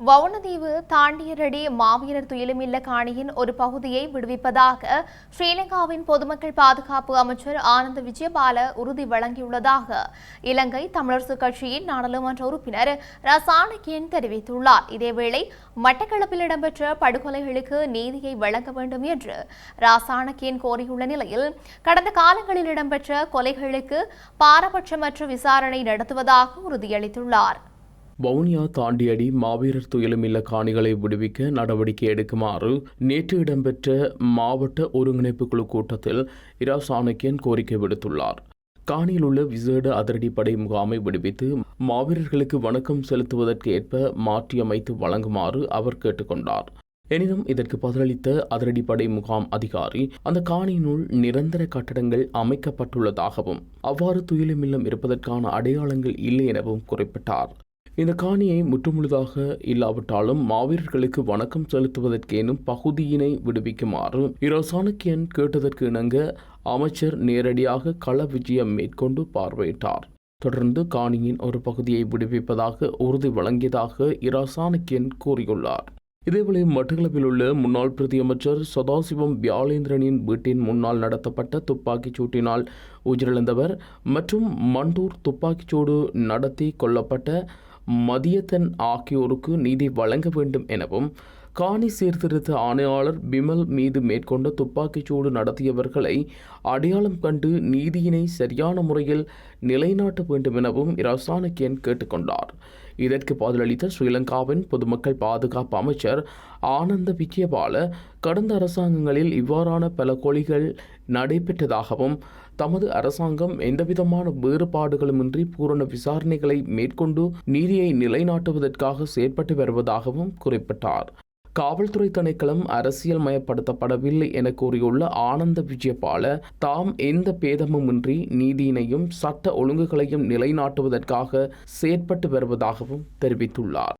வவுனதீவு தாண்டியரடி மாவீரர் துயிலுமில்ல காணியின் ஒரு பகுதியை விடுவிப்பதாக ஸ்ரீலங்காவின் பொதுமக்கள் பாதுகாப்பு அமைச்சர் ஆனந்த விஜயபால உறுதி வழங்கியுள்ளதாக இலங்கை தமிழரசு கட்சியின் நாடாளுமன்ற உறுப்பினர் ரசானகியன் தெரிவித்துள்ளார். இதேவேளை மட்டக்களப்பில் இடம்பெற்ற படுகொலைகளுக்கு நீதியை வழங்க வேண்டும் என்று ராசானகியன் கோரியுள்ள நிலையில் கடந்த காலங்களில் இடம்பெற்ற கொலைகளுக்கு பாரபட்சமற்ற விசாரணை நடத்துவதாக உறுதியளித்துள்ளார். வவுனியா தாண்டியடி மாவீரர் துயிலுமில்ல காணிகளை விடுவிக்க நடவடிக்கை எடுக்குமாறு நேற்று இடம்பெற்ற மாவட்ட ஒருங்கிணைப்பு குழு கூட்டத்தில் இரா சாணக்கியன் கோரிக்கை விடுத்துள்ளார். காணியில் உள்ள விசேட அதிரடிப்படை முகாமை விடுவித்து மாவீரர்களுக்கு வணக்கம் செலுத்துவதற்கு ஏற்ப மாற்றியமைத்து வழங்குமாறு அவர் கேட்டுக்கொண்டார். எனினும் இதற்கு பதிலளித்த அதிரடிப்படை முகாம் அதிகாரி அந்த காணியினுள் நிரந்தர கட்டடங்கள் அமைக்கப்பட்டுள்ளதாகவும் அவ்வாறு துயிலுமில்லம் இருப்பதற்கான அடையாளங்கள் இல்லை எனவும் குறிப்பிட்டார். இந்த காணியை முற்றுமுழுதாக இல்லாவிட்டாலும் மாவீரர்களுக்கு வணக்கம் செலுத்துவதற்கேனும் பகுதியினை விடுவிக்குமாறு இரசாணக்கியன் கேட்டதற்கு இணங்க அமைச்சர் நேரடியாக கள விஜயம் மேற்கொண்டு பார்வையிட்டார். தொடர்ந்து காணியின் ஒரு பகுதியை விடுவிப்பதாக உறுதி வழங்கியதாக இரசாணக்கியன் கூறியுள்ளார். இதேவேளை மட்டக்களப்பில் உள்ள முன்னாள் பிரதியமைச்சர் சதாசிவம் வியாழேந்திரனின் வீட்டின் முன்னால் நடத்தப்பட்ட துப்பாக்கிச் சூட்டினால் உயிரிழந்தவர் மற்றும் மண்டூர் துப்பாக்கிச்சூடு நடத்தி கொல்லப்பட்ட மதியத்தன் ஆகியோருக்கு நீதி வழங்க வேண்டும் எனவும் காணி சீர்திருத்த ஆணையாளர் பிமல் மீது மேற்கொண்ட துப்பாக்கிச்சூடு நடத்தியவர்களை அடையாளம் கண்டு நீதியினை சரியான முறையில் நிலைநாட்ட வேண்டும் எனவும் இரசானக்கியன் கேட்டுக்கொண்டார். இதற்கு பதிலளித்த ஸ்ரீலங்காவின் பொதுமக்கள் பாதுகாப்பு அமைச்சர் ஆனந்த விஜயபால கடந்த அரசாங்கங்களில் இவ்வாறான பல கொலிகள் நடைபெற்றதாகவும் தமது அரசாங்கம் எந்தவிதமான வேறுபாடுகளுமின்றி பூரண விசாரணைகளை மேற்கொண்டு நீதியை நிலைநாட்டுவதற்காக செயற்பட்டு வருவதாகவும் குறிப்பிட்டார். காவல்துறை திணைக்களம் அரசியல் மயப்படுத்தப்படவில்லை என கூறியுள்ள ஆனந்த விஜயபால தாம் எந்த பேதமுமின்றி நீதியினையும் சட்ட ஒழுங்குகளையும் நிலைநாட்டுவதற்காக செயற்பட்டு வருவதாகவும் தெரிவித்துள்ளார்.